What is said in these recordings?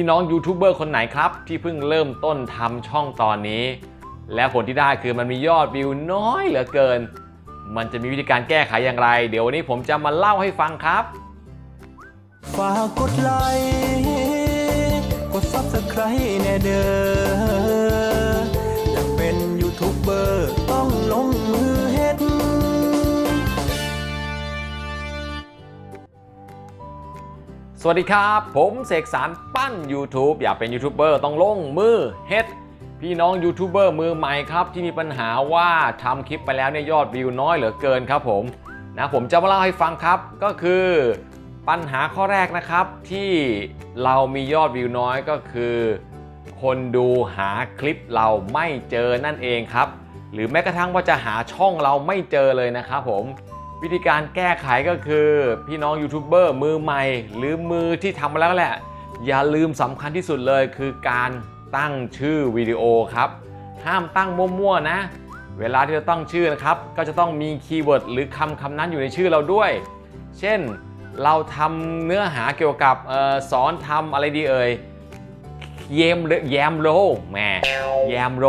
พี่น้องยูทูบเบอร์คนไหนครับ ที่เพิ่งเริ่มต้นทำช่องตอนนี้ และผลที่ได้คือมันมียอดวิวน้อยเหลือเกิน มันจะมีวิธีการแก้ไขอย่างไร เดี๋ยววันนี้ผมจะมาเล่าให้ฟังครับฝากกดไลค์กด Subscribe แน่เด้อ วัสดีครับ ผมเสกสรรปั้น YouTube อยากเป็นยูทูบเบอร์ต้องลงมือเฮ็ดพี่น้องยูทูบเบอร์มือใหม่ครับ ที่มีปัญหาว่าทำคลิปไปแล้วเนี่ยยอดวิวน้อยเหลือเกินครับผมนะผมจะมาเล่าให้ฟังครับก็คือปัญหาข้อแรกนะครับ ที่เรามียอดวิวน้อยก็คือ คนดูหาคลิปเราไม่เจอนั่นเองครับ หรือแม้กระทั่งว่าจะหาช่องเราไม่เจอเลยนะครับผม วิธีการแก้ไขก็คือพี่น้องยูทูบเบอร์มือใหม่ หรือมือที่ทำมาแล้วแหละ อย่าลืมสำคัญที่สุดเลยคือการตั้งชื่อวิดีโอครับ ห้ามตั้งมั่วๆนะ เวลาที่เราตั้งชื่อนะครับ ก็จะต้องมีคีย์เวิร์ดหรือคำคำนั้นอยู่ในชื่อเราด้วย เช่นเราทำเนื้อหาเกี่ยวกับออสอนทำอะไรดีเอ่ยเยมแยมโรแหมแยมโร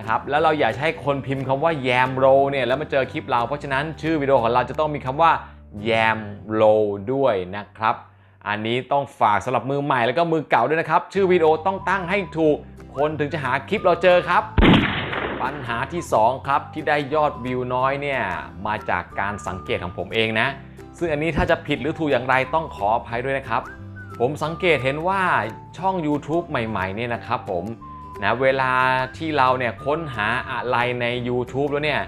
นะครับแล้วเราอยากให้คนพิมพ์คำว่าแยมโรเนี่ยแล้วมาเจอคลิปเรา เพราะฉะนั้นชื่อวิดีโอของเราจะต้องมีคำว่าแยมโรด้วยนะครับ อันนี้ต้องฝากสำหรับมือใหม่แล้วก็มือเก่าด้วยนะครับ ชื่อวิดีโอต้องตั้งให้ถูก คนถึงจะหาคลิปเราเจอครับ ปัญหาที่สองครับที่ได้ยอดวิวน้อยเนี่ยมาจากการสังเกตของผมเองนะ ซึ่งอันนี้ถ้าจะผิดหรือถูกอย่างไรต้องขออภัยด้วยนะครับ ผมสังเกตเห็นว่าช่อง YouTube ใหม่ๆเนี่ยนะครับผม นะเวลาที่เราเนี่ยค้นหาอะไรใน YouTube แล้วเนี่ย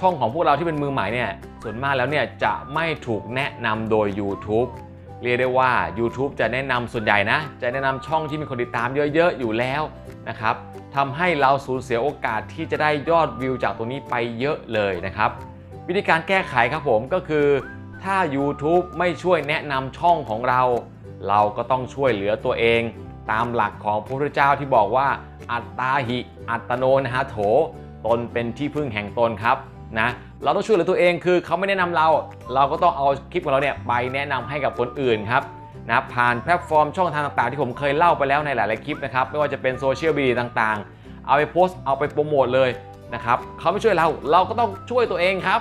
ช่องของพวกเราที่เป็นมือใหม่เนี่ยส่วนมากแล้วเนี่ยจะไม่ถูกแนะนำโดย YouTube เรียกได้ว่า YouTube จะแนะนำส่วนใหญ่นะ จะแนะนำช่องที่มีคนติดตามเยอะ ๆ อยู่แล้วนะครับทำให้เราสูญเสียโอกาสที่จะได้ยอดวิวจากตรงนี้ไปเยอะเลยนะครับ วิธีการแก้ไขครับผมก็คือ ถ้า YouTube ไม่ช่วยแนะนำช่องของเรา เราก็ต้องช่วยเหลือตัวเอง ตามหลักของพระพุทธเจ้าที่บอกว่า อัตตาหิ อัตโนนะฮะโถ ตนเป็นที่พึ่งแห่งตนครับนะเราต้องช่วยเหลือตัวเองคือเขาไม่แนะนำเรา เราก็ต้องเอาคลิปของเราเนี่ยไปแนะนำให้กับคนอื่นครับนะผ่านแพลตฟอร์มช่องทางต่างๆ ที่ผมเคยเล่าไปแล้วในหลายๆคลิปนะครับไม่ว่าจะเป็นโซเชียลมีเดียต่างๆ เอาไปโพสต์เอาไปโปรโมทเลยนะครับเขาไม่ช่วยเราเราก็ต้องช่วยตัวเองครับ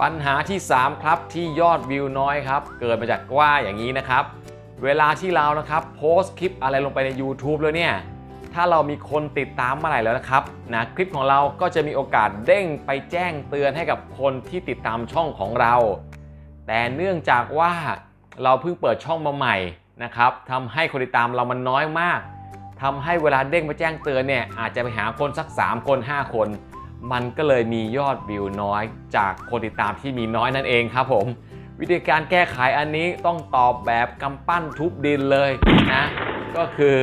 ปัญหาที่ 3 ครับที่ยอดวิวน้อยครับ เกิดมาจากว่าอย่างนี้นะครับ เวลาที่เรานะครับโพสต์คลิปอะไรลงไปใน YouTube แล้วเนี่ยถ้าเรามีคนติดตามมื่อไหร่แล้วนะครับนะคลิปของเราก็จะมีโอกาสเด้งไปแจ้งเตือนให้กับคนที่ติดตามช่องของเรา แต่เนื่องจากว่าเราเพิ่งเปิดช่องมาใหม่นะครับทำให้คนติดตามเรามันน้อยมากทำให้เวลาเด้งมาแจ้งเตือนเนี่ยอาจจะไปหาคนสัก 3 คน 5 คน มันก็เลยมียอดวิวน้อย จากคนติดตามที่มีน้อยนั่นเองครับผม วิธีการแก้ไขอันนี้ต้องตอบแบบกำปั้นทุบดินเลยนะ ก็คือ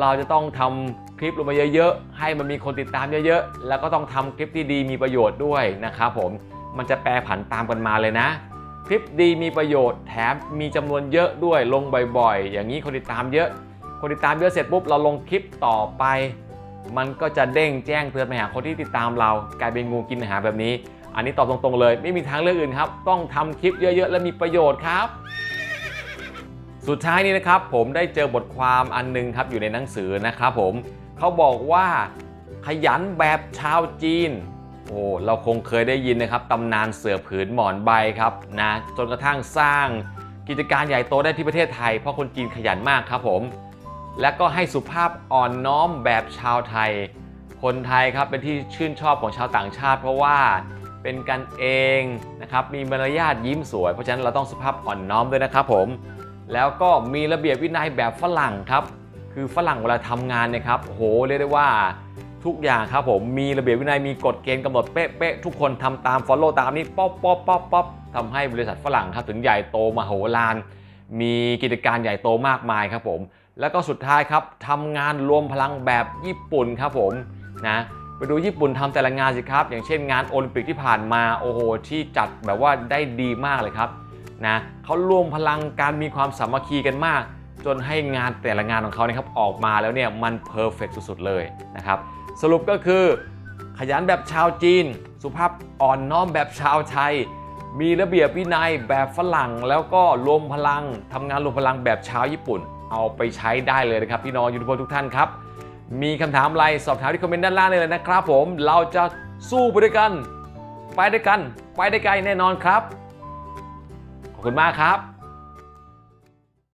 เราจะต้องทำคลิปลงมาเยอะๆ ให้มันมีคนติดตามเยอะๆ แล้วก็ต้องทำคลิปที่ดีมีประโยชน์ด้วยนะครับผม มันจะแปรผันตามกันมาเลยนะ คลิปดีมีประโยชน์แถมมีจำนวนเยอะด้วยลงบ่อยๆ อย่างนี้คนติดตามเยอะ คนติดตามเยอะเสร็จปุ๊บเราลงคลิปต่อไป มันก็จะเด้งแจ้งเตือนไปหาคนที่ติดตามเรากลายเป็นงูกินอาหารแบบนี้ อันนี้ตอบตรงๆเลย ไม่มีทางเลือกอื่นครับ ต้องทำคลิปเยอะๆ และมีประโยชน์ครับ สุดท้ายนี้นะครับผมได้เจอบทความอันหนึงครับอยู่ในหนังสือนะครับผมเขาบอกว่าขยันแบบชาวจีนโอ้เราคงเคยได้ยินนะครับตำนานเสือผืนหมอนใบครับนะจนกระทั่งสร้างกิจการใหญ่โตได้ที่ประเทศไทย เพราะคนจีนขยันมากครับผม และก็ให้สุภาพอ่อนน้อมแบบชาวไทย คนไทยครับเป็นที่ชื่นชอบของชาวต่างชาติ เพราะว่า เป็นกันเองนะครับมีมารยาทยิ้มสวย เพราะฉะนั้นเราต้องสุภาพอ่อนน้อมด้วยนะครับผมแล้วก็มีระเบียบวินัยแบบฝรั่งครับ คือฝรั่งเวลาทำงานเนี่ยครับโหเรียกได้ว่าทุกอย่างครับผมมีระเบียบวินัยมีกฎเกณฑ์กำหนดเป๊ะๆทุกคนทำตาม follow ตามนี้ป๊อปป๊อปป๊อปป๊อปทำให้บริษัทฝรั่งครับถึงใหญ่โตมโหฬารมีกิจการใหญ่โตมากมายครับผม แล้วก็สุดท้ายครับทำงานรวมพลังแบบญี่ปุ่นครับผมนะ ไปดูญี่ปุ่นทำแต่ละงานสิครับ อย่างเช่นงานโอลิมปิกที่ผ่านมาโอ้โหที่จัดแบบว่าได้ดีมากเลยครับนะเขารวมพลังการมีความสามัคคีกันมาก จนให้งานแต่ละงานของเขาเนี่ยครับออกมาแล้วเนี่ยมันเพอร์เฟกสุดๆเลยนะครับสรุปก็คือ ขยันแบบชาวจีน สุภาพอ่อนน้อมแบบชาวไทย มีระเบียบวินัยแบบฝรั่ง แล้วก็รวมพลังทำงานรวมพลังแบบชาวญี่ปุ่น เอาไปใช้ได้เลยนะครับพี่น้องยูทูบเบอร์ทุกท่านครับ มีคำถามอะไรสอบถามที่คอมเมนต์ด้านล่างเลยนะครับผมเราจะสู้ไปด้วยกัน ไปด้วยกัน ไปได้ไกลแน่นอนครับ ขอบคุณมากครับ